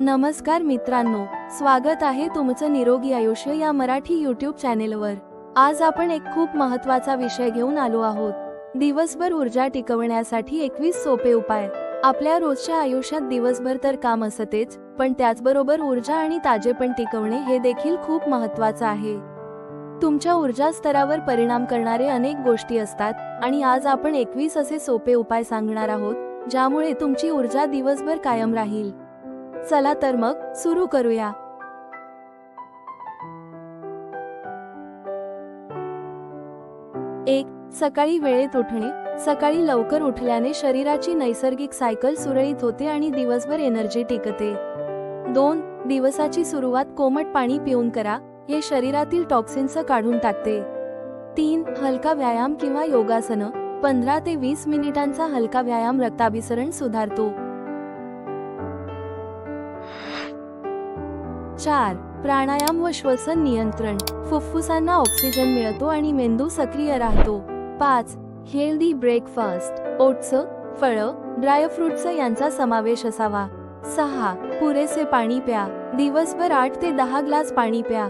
नमस्कार मित्रांनो स्वागत आहे तुमचं निरोगी आयुष्य या मराठी यूट्यूब चॅनेलवर आज आपण एक खूप महत्त्वाचा विषय घेऊन आलो आहोत. दिवसभर ऊर्जा टिकवण्यासाठी एकवीस सोपे उपाय. आपल्या रोजच्या आयुष्यात दिवसभर तर काम असतेच पण त्याचबरोबर ऊर्जा आणि ताजेपण टिकवणे हे देखील खूप महत्वाचं आहे. तुमच्या ऊर्जा स्तरावर परिणाम करणारे अनेक गोष्टी असतात आणि आज आपण एकवीस असे सोपे उपाय सांगणार आहोत ज्यामुळे तुमची ऊर्जा दिवसभर कायम राहील. चला तर मग सुरू करूया. एक सकाळी वेळेत उठणे. सकाळी लवकर उठल्याने शरीराची नैसर्गिक सायकल सुरळीत होते आणि दिवसभर एनर्जी टिकते. दोन दिवसाची सुरुवात कोमट पाणी पिऊन करा. हे शरीरातील टॉक्सिन्स काढून टाकते. तीन हलका व्यायाम किंवा योगासन. पंधरा ते वीस मिनिटांचा हलका व्यायाम रक्ताभिसरण सुधारतो. चार प्राणायाम व श्वसन नियंत्रण. फुफ्फुसांना ऑक्सिजन मिळतो आणि मेंदू सक्रिय राहतो. पाच हेल्दी ब्रेकफास्ट ओट्स फळं ड्रायफ्रुट्स यांचा समावेश असावा. सहा पुरेसे पाणी प्या. दिवसभर आठ ते दहा ग्लास पाणी प्या.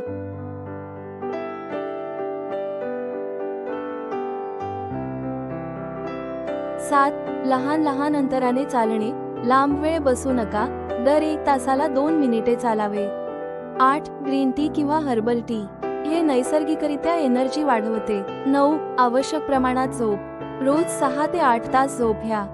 सात लहान लहान अंतराने चालणे. लांब वेळ बसू नका. दर एक तासाला दोन मिनिटे चालावे. आठ ग्रीन टी किंवा हर्बल टी. हे नैसर्गिकरित्या एनर्जी वाढवते. नऊ आवश्यक प्रमाणात झोप. रोज सहा ते आठ तास झोप घ्या.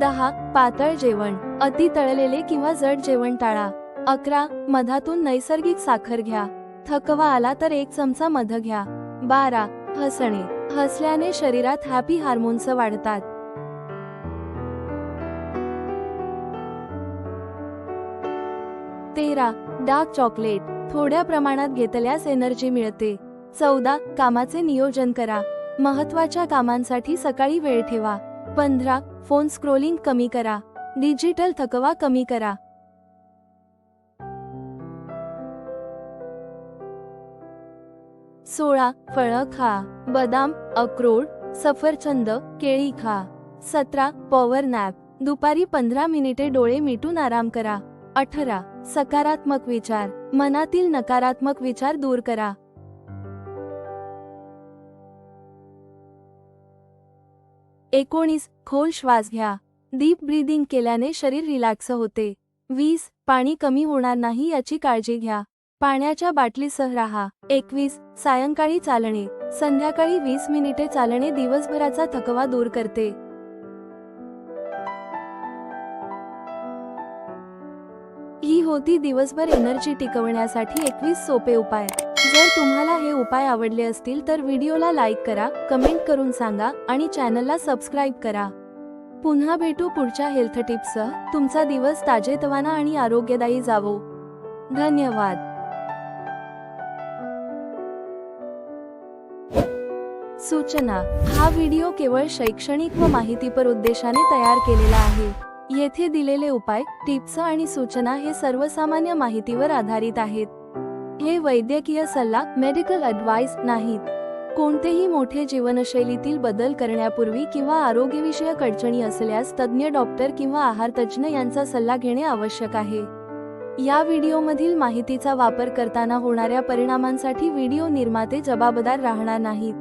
दहा पातळ जेवण. अति तळलेले किंवा जड जेवण टाळा. अकरा मधातून नैसर्गिक साखर घ्या. थकवा आला तर एक चमचा मध घ्या. बारा हसणे. हसल्याने शरीरात हॅपी हार्मोन्स वाढतात. तेरा डार्क चॉकलेट. थोड्या प्रमाणात घेतल्यास एनर्जी मिळते. चौदा. कामाचे नियोजन करा. महत्त्वाच्या कामांसाठी सकाळी वेळ ठेवा. पंधरा. फोन स्क्रोलिंग कमी करा. डिजिटल थकवा कमी करा. सोळा. फळं खा. बदाम अक्रोड सफरचंद केळी खा. सतरा. Power nap. दुपारी पंधरा मिनिटे डोळे मिटून आराम करा. अठरा सकारात्मक विचार. मनातील नकारात्मक विचार दूर करा. एकोणीस खोल श्वास घ्या. डीप ब्रीदिंग केल्याने शरीर रिलॅक्स होते. वीस पाणी कमी होणार नाही याची काळजी घ्या. पाण्याच्या बाटलीसह राहा. एकवीस सायंकाळी चालणे. संध्याकाळी वीस मिनिटे चालणे दिवसभराचा थकवा दूर करते. ही होती दिवसभर एनर्जी टिकवण्यासाठी एकवीस सोपे उपाय. जर तुम्हाला हे उपाय आवडले असतील तर व्हिडिओला लाईक करा कमेंट करून सांगा आणि चॅनलला सबस्क्राईब करा. पुन्हा भेटू पुढच्या हेल्थ टिप्ससह. तुमचा दिवस ताजेतवाना आणि आरोग्यदायी जावो. धन्यवाद. सूचना. हा व्हिडिओ केवळ शैक्षणिक व माहितीपर उद्देशाने तयार केलेला आहे. येथे दिलेले उपाय टिप्स आणि सूचना हे सर्वसामान्य माहितीवर आधारित आहेत. हे वैद्यकीय सल्ला मेडिकल अडवाइस नाहीत. कोणतेही मोठे जीवनशैलीतील बदल करण्यापूर्वी किंवा आरोग्यविषयक अडचणी असल्यास तज्ज्ञ डॉक्टर किंवा आहार तज्ज्ञ यांचा सल्ला घेणे आवश्यक आहे. या व्हिडिओमधील माहितीचा वापर करताना होणाऱ्या परिणामांसाठी व्हिडिओ निर्माते जबाबदार राहणार नाहीत.